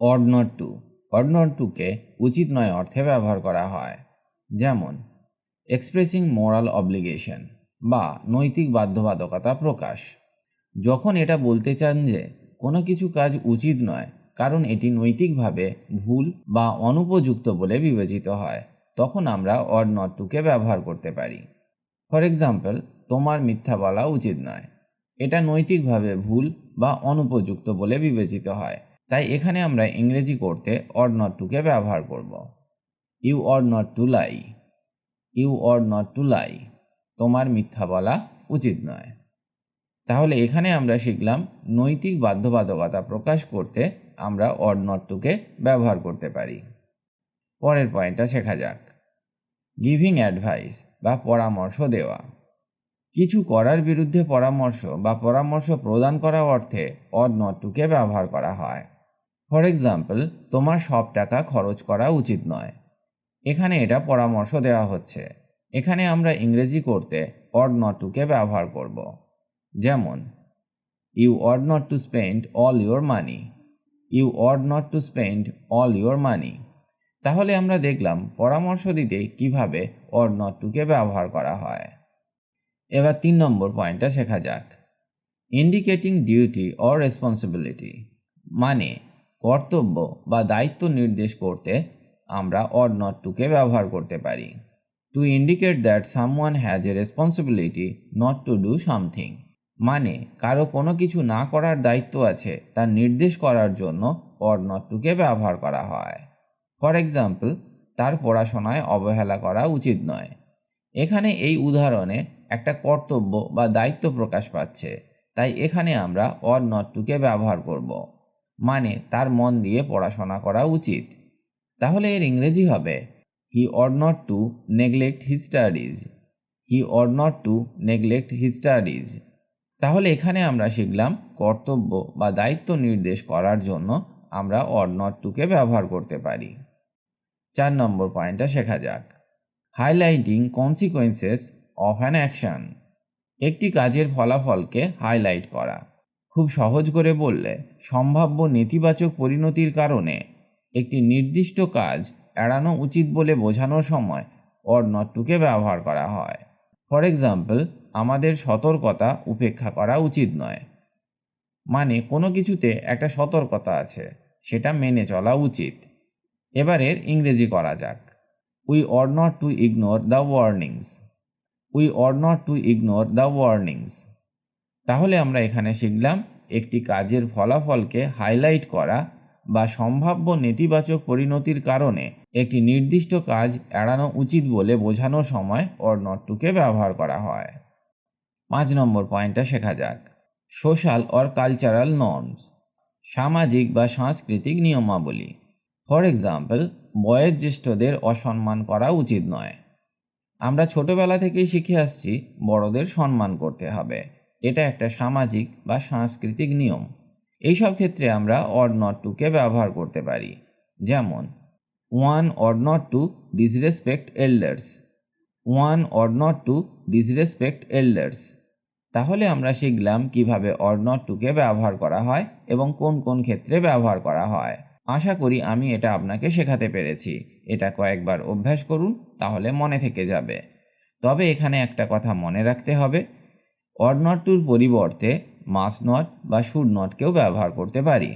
Ought not to ought not টুকে উচিত নয় অর্থে ব্যবহার করা হয়। যেমন এক্সপ্রেসিং মোরাল অব্লিগেশন বা নৈতিক বাধ্যবাধকতা প্রকাশ। যখন এটা বলতে চান যে কোনো কিছু কাজ উচিত নয়, কারণ এটি নৈতিকভাবে ভুল বা অনুপযুক্ত বলে বিবেচিত হয়, তখন আমরা অড নট টুকে ব্যবহার করতে পারি। ফর এক্সাম্পল তোমার মিথ্যা বলা উচিত নয়। এটা নৈতিকভাবে ভুল বা অনুপযুক্ত বলে বিবেচিত হয়। তাই এখানে আমরা ইংরেজি করতে অড নট টুকে ব্যবহার করব। You ought not to lie you ought not to lie তোমার মিথ্যা বলা উচিত নয়। তাহলে এখানে আমরা শিখলাম নৈতিক বাধ্যবাধকতা প্রকাশ করতে আমরা অড নট টুকে ব্যবহার করতে পারি। পরের পয়েন্টটা শেখা যাক। গিভিং অ্যাডভাইস বা পরামর্শ দেওয়া। কিছু করার বিরুদ্ধে পরামর্শ বা পরামর্শ প্রদান করা অর্থে অড নট টুকে ব্যবহার করা হয়। ফর এক্সাম্পল তোমার সব টাকা খরচ করা উচিত নয়। এখানে এটা পরামর্শ দেওয়া হচ্ছে। এখানে আমরা ইংরেজি করতে অড নট টুকে ব্যবহার করব। যেমন you ought not to spend all your money you ought not to spend all your money তাহলে আমরা দেখলাম পরামর্শ দিতে কীভাবে অড নট টুকে ব্যবহার করা হয়। এবার তিন নম্বর পয়েন্টটা শেখা যাক। ইন্ডিকেটিং ডিউটি অর রেসপন্সিবিলিটি মানে কর্তব্য বা দায়িত্ব নির্দেশ করতে আমরা অড নট টুকে ব্যবহার করতে পারি। To indicate that someone has a responsibility not to do something মানে কারও কোনো কিছু না করার দায়িত্ব আছে তা নির্দেশ করার জন্য অড নট টুকে ব্যবহার করা হয়। ফর এক্সাম্পল তার পড়াশোনায় অবহেলা করা উচিত নয়। এখানে এই উদাহরণে একটা কর্তব্য বা দায়িত্ব প্রকাশ পাচ্ছে, তাই এখানে আমরা অড নট টুকে ব্যবহার করব। মানে তার মন দিয়ে পড়াশোনা করা উচিত। তাহলে এর ইংরেজি হবে। He ought not to neglect his studies he ought not to neglect his studies তাহলে এখানে আমরা শিখলাম কর্তব্য বা দায়িত্ব নির্দেশ করার জন্য আমরা অড নট টুকে ব্যবহার করতে পারি। চার নম্বর পয়েন্টটা শেখা যাক। Highlighting consequences of an action একটি কাজের ফলাফলকে হাইলাইট করা। খুব সহজ করে বললে, সম্ভাব্য নেতিবাচক পরিণতির কারণে একটি নির্দিষ্ট কাজ এড়ানো উচিত বলে বোঝানোর সময় অড নট টুকে ব্যবহার করা হয়। ফর এক্সাম্পল আমাদের সতর্কতা উপেক্ষা করা উচিত নয়। মানে কোনো কিছুতে একটা সতর্কতা আছে, সেটা মেনে চলা উচিত। এবারের ইংরেজি করা যাক। We are not to ignore the warnings we are not to ignore the warnings তাহলে আমরা এখানে শিখলাম একটি কাজের ফলাফলকে হাইলাইট করা বা সম্ভাব্য নেতিবাচক পরিণতির কারণে একটি নির্দিষ্ট কাজ এড়ানো উচিত বলে বোঝানোর সময় অর নট টুকে ব্যবহার করা হয়। পাঁচ নম্বর পয়েন্টটা শেখা যাক। সোশ্যাল অর কালচারাল নর্মস সামাজিক বা সাংস্কৃতিক নিয়মাবলী। ফর এক্সাম্পল বয়োজ্যেষ্ঠদের অসম্মান করা উচিত নয়। আমরা ছোটবেলা থেকেই শিখে আসছি বড়দের সম্মান করতে হবে। এটা একটা সামাজিক বা সাংস্কৃতিক নিয়ম। এইসব ক্ষেত্রে আমরা অড নট টুকে ব্যবহার করতে পারি। যেমন one ought not to disrespect elders one ought not to disrespect elders তাহলে আমরা শিখলাম কীভাবে অড নট টুকে ব্যবহার করা হয় এবং কোন কোন ক্ষেত্রে ব্যবহার করা হয়। আশা করি আমি এটা আপনাকে শেখাতে পেরেছি। এটা কয়েকবার অভ্যাস করুন, তাহলে মনে থেকে যাবে। তবে এখানে একটা কথা মনে রাখতে হবে। অড নট টুর পরিবর্তে মাস নট বা সুর নটকেও ব্যবহার করতে পারি।